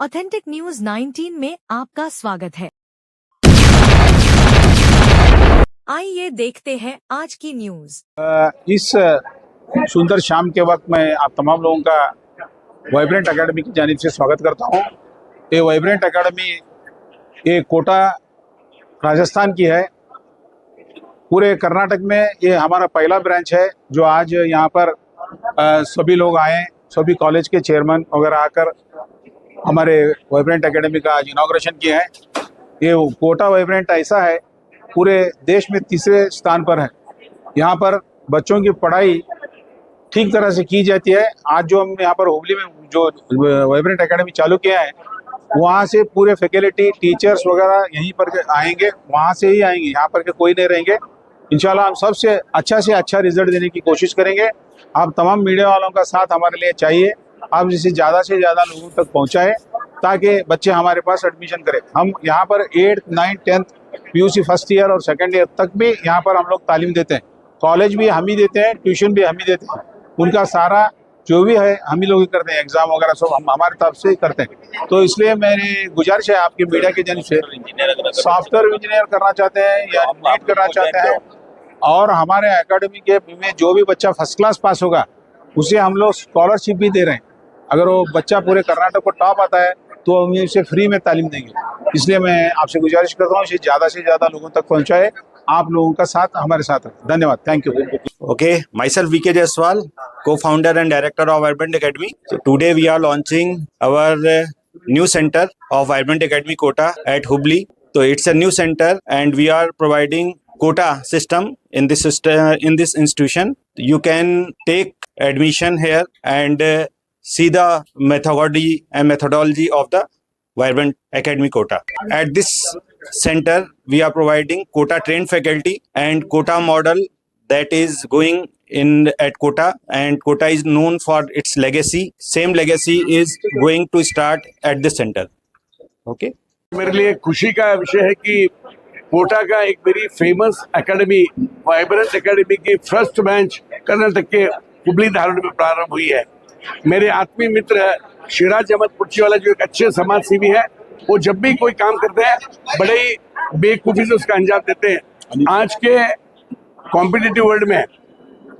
Authentic news 19 में आपका स्वागत है। आइए देखते हैं आज की न्यूज़। इस सुंदर शाम के वक्त मैं आप तमाम लोगों का वाइब्रेंट एकेडमी की जानिब से स्वागत करता हूँ। ये वाइब्रेंट एकेडमी ये कोटा राजस्थान की है। पूरे कर्नाटक में ये हमारा पहला ब्रांच है, जो आज यहाँ पर सभी लोग आए, सभी कॉलेज के चेयरमैन वगैरह आकर हमारे वाइब्रेंट एकेडमी का आज इनाग्रेशन किया है। ये कोटा वाइब्रेंट ऐसा है, पूरे देश में तीसरे स्थान पर है। यहाँ पर बच्चों की पढ़ाई ठीक तरह से की जाती है। आज जो हम यहाँ पर हुबली में जो वाइब्रेंट एकेडमी चालू किया है, वहाँ से पूरे फैकल्टी टीचर्स वगैरह यहीं पर आएँगे, वहाँ से ही आएँगे, यहाँ पर के कोई नहीं रहेंगे। इंशाल्लाह हम सबसे अच्छा से अच्छा रिज़ल्ट देने की कोशिश करेंगे। आप तमाम मीडिया वालों का साथ हमारे लिए चाहिए। आप जिसे ज़्यादा से ज़्यादा लोगों तक पहुँचाएँ ताकि बच्चे हमारे पास एडमिशन करें। हम यहाँ पर eighth ninth tenth PUC first year और सेकेंड ईयर तक भी यहाँ पर हम लोग तालीम देते हैं। कॉलेज भी हम ही देते हैं ट्यूशन भी हम ही देते हैं। उनका सारा जो भी है हम ही लोग ही करते हैं। एग्ज़ाम वगैरह सब हम हमारे तरफ़ से ही करते हैं। तो इसलिए मेरी गुजारिश है आपकी मीडिया के जन से सॉफ्टवेयर इंजीनियर करना चाहते हैं या नीट करना चाहते हैं और हमारे एकेडमी के में जो भी बच्चा फ़र्स्ट क्लास पास होगा उसे हम लोग स्कॉलरशिप भी दे रहे हैं। अगर वो बच्चा पूरे कर्नाटक को टॉप आता है तो हम उसे फ्री में तालीम देंगे। इसलिए मैं आपसे गुजारिश कर रहा हूँ, इसे ज़्यादा से ज़्यादा लोगों तक पहुँचाए। आप लोगों का साथ हमारे साथ धन्यवाद। थैंक यू ओके माइसर वी के जायसवाल को and director of vibrant academy today we are launching our new centre of vibrant academy Kota at Hubli तो it's a new centre and we are providing Kota system in this in this institution you can take admission here and see the methodology and methodology of the Vibrant Academy Quota. At this center, we are providing quota trained faculty and quota model that is going in at Kota and Kota is known for its legacy. Same legacy is going to start at this center. Okay. मेरे लिए खुशी का विषय है कि कोटा का एक very famous academy vibrant academy की फ़र्स्ट बैच कर्नाटक के हुबली धारण में प्रारंभ हुई है मेरे आत्मीय मित्र शिराज अहमद पुर्चीवाला जो एक अच्छे समाज सेवी है, वो जब भी कोई काम करते हैं, बड़े ही बेवकूफ़ी से उसका अंजाम देते हैं। आज के कॉम्पिटिटिव वर्ल्ड में,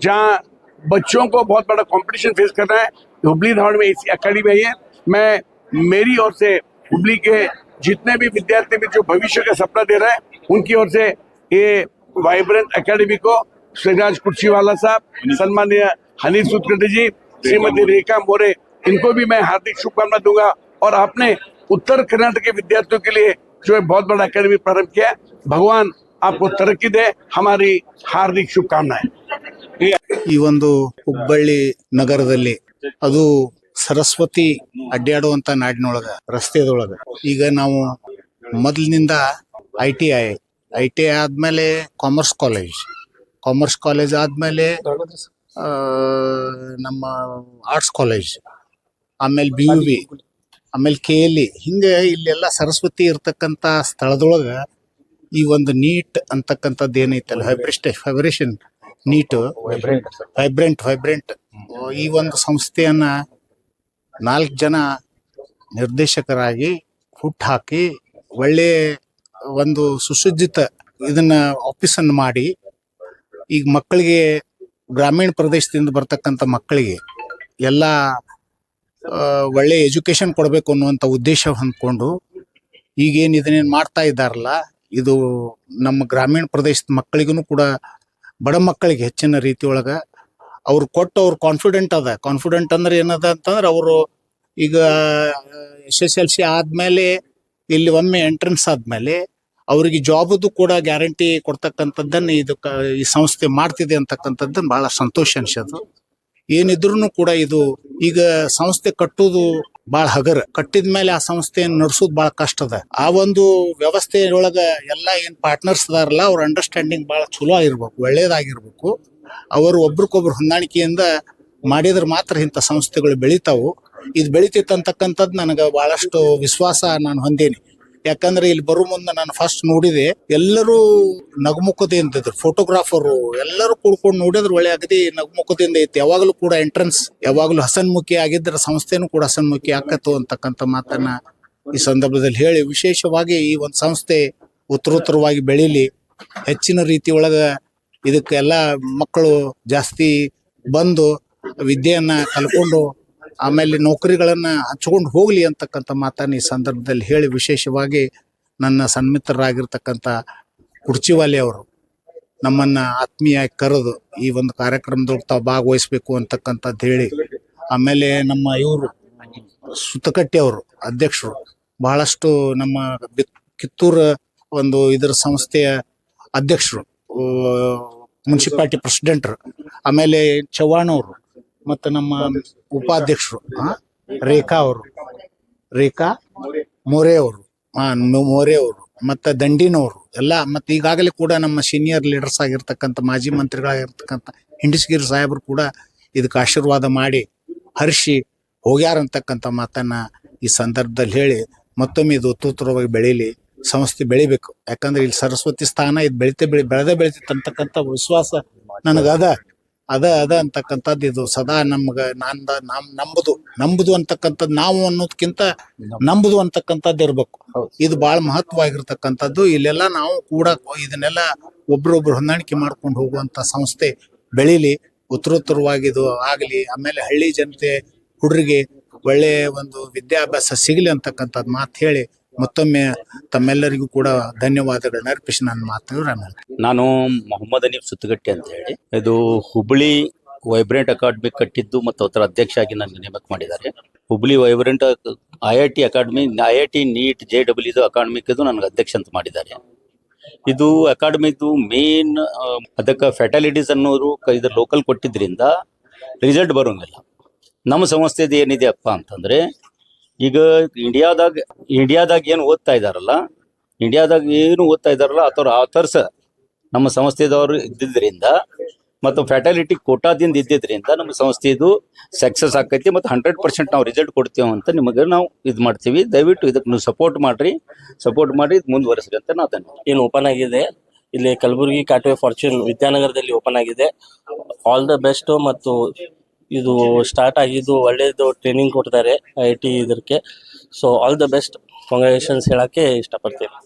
जहाँ बच्चों को बहुत बड़ा कंपटीशन फेस करना है, हुबली धारण में इसी अकेडमी आई है मैं मेरी ओर से हुबली के जितने भी विद्यार्थी भी जो भविष्य का सपना दे रहे हैं, उनकी ओर से ये वाइब्रेंट एकेडमी को श्रीराज कुर्सीवाला साहब सम्मान्य हनीफ सुतकटी जी श्रीमती रेखा मोरे इनको भी मैं हार्दिक शुभकामना दूंगा और आपने उत्तर कर्नाटक के विद्यार्थियों के लिए जो है बहुत बड़ा एकेडमी प्रारंभ किया है भगवान आपको तरक्की दे हमारी हार्दिक शुभकामनाएं ಈ ಒಂದು ಹುಬ್ಬಳ್ಳಿ ನಗರದಲ್ಲಿ ಅದು ಸರಸ್ವತಿ ಅಡ್ಡಾಡುವಂತ ನಾಡಿನೊಳಗ ರಸ್ತೆದೊಳಗ ಈಗ ನಾವು ಮೊದಲಿನಿಂದ I T I I T I ಆದ್ಮೇಲೆ ಕಾಮರ್ಸ್ ಕಾಲೇಜ್ ಕಾಮರ್ಸ್ ಕಾಲೇಜ್ ಆದ್ಮೇಲೆ ಆ, ನಮ್ಮ ಆರ್ಟ್ಸ್ ಕಾಲೇಜ್ ಆಮೇಲೆ ಬಿ ಯು ಬಿ ಆಮೇಲೆ ಕೆ ಎಲ್ ಇ ಹಿಂಗೆ ಇಲ್ಲೆಲ್ಲ ಸರಸ್ವತಿ ಇರ್ತಕ್ಕಂಥ ಸ್ಥಳದೊಳಗ ಈ ಒಂದು ನೀಟ್ ಅಂತಕ್ಕಂಥದ್ದು ಏನೈತಲ್ಲ ಹೈಬ್ರಿಸ್ಟ್ ಫೈಬ್ರೇಷನ್ ನೀಟ್ ವೈಬ್ರೆಂಟ್ ವೈಬ್ರೆಂಟ್ ಈ ಒಂದು ಸಂಸ್ಥೆಯನ್ನ ನಾಲ್ಕು ಜನ ನಿರ್ದೇಶಕರಾಗಿ ಹುಟ್ಟಾಕಿ ಒಳ್ಳೆ ಒಂದು ಸುಸಜ್ಜಿತ ಇದನ್ನ ಆಫೀಸನ್ನು ಮಾಡಿ ಈಗ ಮಕ್ಕಳಿಗೆ ಗ್ರಾಮೀಣ ಪ್ರದೇಶದಿಂದ ಬರ್ತಕ್ಕಂಥ ಮಕ್ಕಳಿಗೆ ಎಲ್ಲ ಒಳ್ಳೆ ಎಜುಕೇಶನ್ ಕೊಡಬೇಕು ಅನ್ನುವಂಥ ಉದ್ದೇಶ ಹೊಂದ್ಕೊಂಡು ಈಗೇನು ಇದನ್ನೇನು ಮಾಡ್ತಾ ಇದ್ದಾರಲ್ಲ, ಇದು ನಮ್ಮ ಗ್ರಾಮೀಣ ಪ್ರದೇಶದ ಮಕ್ಕಳಿಗೂ ಕೂಡ ಬಡ ಮಕ್ಕಳಿಗೆ ಹೆಚ್ಚಿನ ರೀತಿ ಒಳಗೆ ಅವ್ರು ಕೊಟ್ಟು ಅವ್ರು ಕಾನ್ಫಿಡೆಂಟ್ ಅದ. ಕಾನ್ಫಿಡೆಂಟ್ ಅಂದ್ರೆ ಏನದ ಅಂತಂದ್ರೆ ಅವರು ಈಗ ಎಸ್ ಎಸ್ ಎಲ್ ಸಿ ಆದಮೇಲೆ, ಇಲ್ಲಿ ಒಮ್ಮೆ ಎಂಟ್ರೆನ್ಸ್ ಆದ್ಮೇಲೆ ಅವರಿಗೆ ಜಾಬದು ಕೂಡ ಗ್ಯಾರಂಟಿ ಕೊಡ್ತಕ್ಕಂಥದ್ದನ್ನು ಇದು ಈ ಸಂಸ್ಥೆ ಮಾಡ್ತಿದೆ ಅಂತಕ್ಕಂಥದ್ದನ್ನ ಬಹಳ ಸಂತೋಷ ಅನಿಸೋದು ಏನಿದ್ರು ಕೂಡ ಇದು ಈಗ ಸಂಸ್ಥೆ ಕಟ್ಟೋದು ಬಹಳ ಹಗರ. ಕಟ್ಟಿದ ಮೇಲೆ ಆ ಸಂಸ್ಥೆಯನ್ನು ನಡೆಸೋದು ಬಹಳ ಕಷ್ಟ ಅದ. ಆ ಒಂದು ವ್ಯವಸ್ಥೆಯೊಳಗ ಎಲ್ಲ ಏನ್ ಪಾರ್ಟ್ನರ್ಸ್ ಅದಾರಲ್ಲ, ಅವ್ರ ಅಂಡರ್ಸ್ಟ್ಯಾಂಡಿಂಗ್ ಬಹಳ ಚಲೋ ಆಗಿರ್ಬೇಕು, ಒಳ್ಳೇದಾಗಿರ್ಬೇಕು. ಅವರು ಒಬ್ರಿಗೊಬ್ರು ಹೊಂದಾಣಿಕೆಯಿಂದ ಮಾಡಿದ್ರೆ ಮಾತ್ರ ಇಂಥ ಸಂಸ್ಥೆಗಳು ಬೆಳಿತಾವು. ಇದು ಬೆಳಿತೈತೆ ಅಂತಕ್ಕಂಥದ್ದು ನನಗೆ ಬಹಳಷ್ಟು ವಿಶ್ವಾಸ ನಾನು ಹೊಂದೇನಿ. ಯಾಕಂದ್ರೆ ಇಲ್ಲಿ ಬರೋ ಮುಂದೆ ನಾನು ಫಸ್ಟ್ ನೋಡಿದೆ, ಎಲ್ಲರೂ ನಗುಮುಖತೆಯಿಂದ ಇದ್ರು ಫೋಟೋಗ್ರಾಫರು ಎಲ್ಲರೂ ಕೂಡ್ಕೊಂಡು ನೋಡಿದ್ರೆ ಒಳ್ಳೆ ಅಗದಿ ನಗುಮುಖದಿಂದ ಇತ್ತು. ಯಾವಾಗಲೂ ಕೂಡ ಎಂಟ್ರೆನ್ಸ್ ಯಾವಾಗಲೂ ಹಸನ್ಮುಖಿ ಆಗಿದ್ರೆ ಸಂಸ್ಥೆನೂ ಕೂಡ ಹಸನ್ಮುಖಿ ಆಕತ್ತು ಅಂತಕ್ಕಂಥ ಮಾತನ್ನ ಈ ಸಂದರ್ಭದಲ್ಲಿ ಹೇಳಿ. ವಿಶೇಷವಾಗಿ ಈ ಒಂದು ಸಂಸ್ಥೆ ಉತ್ತರೋತ್ತರವಾಗಿ ಬೆಳೀಲಿ. ಹೆಚ್ಚಿನ ರೀತಿ ಒಳಗ ಇದಕ್ಕೆಲ್ಲ ಮಕ್ಕಳು ಜಾಸ್ತಿ ಬಂದು ವಿದ್ಯೆಯನ್ನ ಕಲ್ಕೊಂಡು ಆಮೇಲೆ ನೌಕರಿಗಳನ್ನು ಹಚ್ಕೊಂಡು ಹೋಗ್ಲಿ ಅಂತಕ್ಕಂಥ ಮಾತನ್ನ ಈ ಸಂದರ್ಭದಲ್ಲಿ ಹೇಳಿ ವಿಶೇಷವಾಗಿ ನನ್ನ ಸನ್ಮಿತ್ರರಾಗಿರ್ತಕ್ಕಂಥ ಕುರ್ಚಿವಾಲೆ ಅವರು ನಮ್ಮನ್ನ ಆತ್ಮೀಯ ಕರೆದು ಈ ಒಂದು ಕಾರ್ಯಕ್ರಮದೊಳಗೆ ತಾವು ಭಾಗವಹಿಸ್ಬೇಕು ಅಂತಕ್ಕಂಥದ್ದು ಹೇಳಿ, ಆಮೇಲೆ ನಮ್ಮ ಇವರು ಸುತಕಟ್ಟಿ ಅವರು ಅಧ್ಯಕ್ಷರು, ಬಹಳಷ್ಟು ನಮ್ಮ ಕಿತ್ತೂರು ಒಂದು ಇದರ ಸಂಸ್ಥೆಯ ಅಧ್ಯಕ್ಷರು ಮುನ್ಸಿಪಾಲ್ಟಿ ಪ್ರೆಸಿಡೆಂಟ್ರು, ಆಮೇಲೆ ಚವ್ಹಾಣ್ ಅವರು ಮತ್ತು ನಮ್ಮ ಉಪಾಧ್ಯಕ್ಷರು. ರೇಖಾ ಅವರು. ರೇಖಾ ಮೋರೆ ಅವರು ಮೋರೆ ಅವರು ಮತ್ತು ದಂಡಿನವರು ಎಲ್ಲ ಮತ್ತು ಈಗಾಗಲೇ ಕೂಡ ನಮ್ಮ ಸೀನಿಯರ್ ಲೀಡರ್ಸ್ ಆಗಿರ್ತಕ್ಕಂಥ ಮಾಜಿ ಮಂತ್ರಿಗಳಾಗಿರ್ತಕ್ಕಂಥ ಹಿಂಡಿಸ್ಗಿರಿ ಸಾಹೇಬರು ಕೂಡ ಇದಕ್ಕೆ ಆಶೀರ್ವಾದ ಮಾಡಿ ಹರಿಸಿ ಹೋಗ್ಯಾರ ಅಂತಕ್ಕಂಥ ಮಾತನ್ನ ಈ ಸಂದರ್ಭದಲ್ಲಿ ಹೇಳಿ ಮತ್ತೊಮ್ಮೆ ಇದು ಉತ್ತರೋತ್ತರವಾಗಿ ಬೆಳೀಲಿ ಸಂಸ್ಥೆ ಬೆಳಿಬೇಕು. ಯಾಕಂದ್ರೆ ಇಲ್ಲಿ ಸರಸ್ವತಿ ಸ್ಥಾನ ಇದು ಬೆಳಿತೆ ಬೆಳಿ ಬೆಳೆದೇ ಬೆಳಿತೈತೆ ಅಂತಕ್ಕಂಥ ವಿಶ್ವಾಸ ನನಗದ. ಅದ ಅದ ಅಂತಕ್ಕಂಥದ್ದು ಇದು. ಸದಾ ನಮ್ಗೆ ನಂದ ನಮ್ ನಂಬುದು ನಂಬುದು ಅಂತಕ್ಕಂಥದ್ದು ನಾವು ಅನ್ನೋದಕ್ಕಿಂತ ನಂಬುದು ಅಂತಕ್ಕಂಥದ್ದು ಇರ್ಬೇಕು. ಇದು ಬಹಳ ಮಹತ್ವವಾಗಿರ್ತಕ್ಕಂಥದ್ದು. ಇಲ್ಲೆಲ್ಲ ನಾವು ಕೂಡ ಇದನ್ನೆಲ್ಲ ಒಬ್ರೊಬ್ರು ಹೊಂದಾಣಿಕೆ ಮಾಡ್ಕೊಂಡು ಹೋಗುವಂತ ಸಂಸ್ಥೆ ಬೆಳೀಲಿ. ಉತ್ತರೋತ್ತರವಾಗಿ ಇದು ಆಗಲಿ ಆಮೇಲೆ ಹಳ್ಳಿ ಜನತೆ ಹುಡುಗರಿಗೆ ಒಳ್ಳೆ ಒಂದು ವಿದ್ಯಾಭ್ಯಾಸ ಸಿಗಲಿ ಅಂತಕ್ಕಂಥದ್ದು ಮಾತು ಹೇಳಿ ಮತ್ತೊಮ್ಮೆ ತಮ್ಮೆಲ್ಲರಿಗೂ ಕೂಡ ಧನ್ಯವಾದಗಳನ್ನ ಅರ್ಪಿಸಿ ನನ್ನ ಮಾತು ನಾನು ಮೊಹಮ್ಮದ್ ಅನೀಫ್ ಸುತ್ತಗಟ್ಟಿ ಅಂತ ಹೇಳಿ, ಇದು ಹುಬ್ಳಿ ವೈಬ್ರೆಂಟ್ ಅಕಾಡೆಮಿ ಕಟ್ಟಿದ್ದು ಮತ್ತು ಅದರ ಅಧ್ಯಕ್ಷ ಆಗಿ ನನ್ನ ನೇಮಕ ಮಾಡಿದ್ದಾರೆ. Hubli vibrant I I T academy, I I T NEET J W ಇದು ಅಕಾಡೆಮಿಕ್ ಇದು ನನಗೆ ಅಧ್ಯಕ್ಷ ಅಂತ ಮಾಡಿದ್ದಾರೆ. ಇದು ಅಕಾಡೆಮಿದು ಮೇನ್ ಅದಕ್ಕೆ ಫೆಟಾಲಿಟೀಸ್ ಅನ್ನೋರು ಇದು ಲೋಕಲ್ ಕೊಟ್ಟಿದ್ರಿಂದ ರಿಸಲ್ಟ್ ಬರೋಂಗಿಲ್ಲ. ನಮ್ಮ ಸಂಸ್ಥೆದು ಏನಿದೆಯಪ್ಪ ಅಂತಂದ್ರೆ ಈಗ ಇಂಡಿಯಾದಾಗ ಇಂಡಿಯಾದಾಗ ಏನು ಓದ್ತಾ ಇದಾರಲ್ಲ, ಇಂಡಿಯಾದಾಗ ಏನು ಓದ್ತಾ ಇದಾರಲ್ಲ ಅಥವಾ ಆಥರ್ಸ್ ನಮ್ಮ ಸಂಸ್ಥೆದವರು ಇದ್ದಿದ್ರಿಂದ ಮತ್ತು ಫ್ಯಾಟಾಲಿಟಿ ಕೋಟಾದಿಂದ ಇದ್ದಿದ್ರಿಂದ ನಮ್ಮ ಸಂಸ್ಥೆದು ಸಕ್ಸಸ್ ಆಕೈತಿ ಮತ್ತು ಹಂಡ್ರೆಡ್ ಪರ್ಸೆಂಟ್ ನಾವು ರಿಸಲ್ಟ್ ಕೊಡ್ತೇವೆ ಅಂತ ನಿಮಗೆ ನಾವು ಇದು ಮಾಡ್ತೀವಿ. ದಯವಿಟ್ಟು ಇದಕ್ಕೆ ನೀವು ಸಪೋರ್ಟ್ ಮಾಡ್ರಿ. ಸಪೋರ್ಟ್ ಮಾಡಿ ಮುಂದುವರಿಸ್ರಿ ಅಂತ ನಾ ಏನು ಓಪನ್ ಆಗಿದೆ. ಇಲ್ಲಿ ಕಲಬುರಗಿ, ಕಾಟ್ವೆ ಫಾರ್ಚೂನ್ ವಿದ್ಯಾನಗರದಲ್ಲಿ ಓಪನ್ ಆಗಿದೆ. ಆಲ್ ದ ಬೆಸ್ಟ್ ಮತ್ತು ಇದು ಸ್ಟಾರ್ಟ್ ಆಗಿದ್ದು ಒಳ್ಳೇದು ಟ್ರೈನಿಂಗ್ ಕೊಡ್ತಾರೆ ಐ ಟಿ ಇದಕ್ಕೆ. So all the best congratulations ಹೇಳಕ್ಕೆ ಇಷ್ಟಪಡ್ತೀನಿ.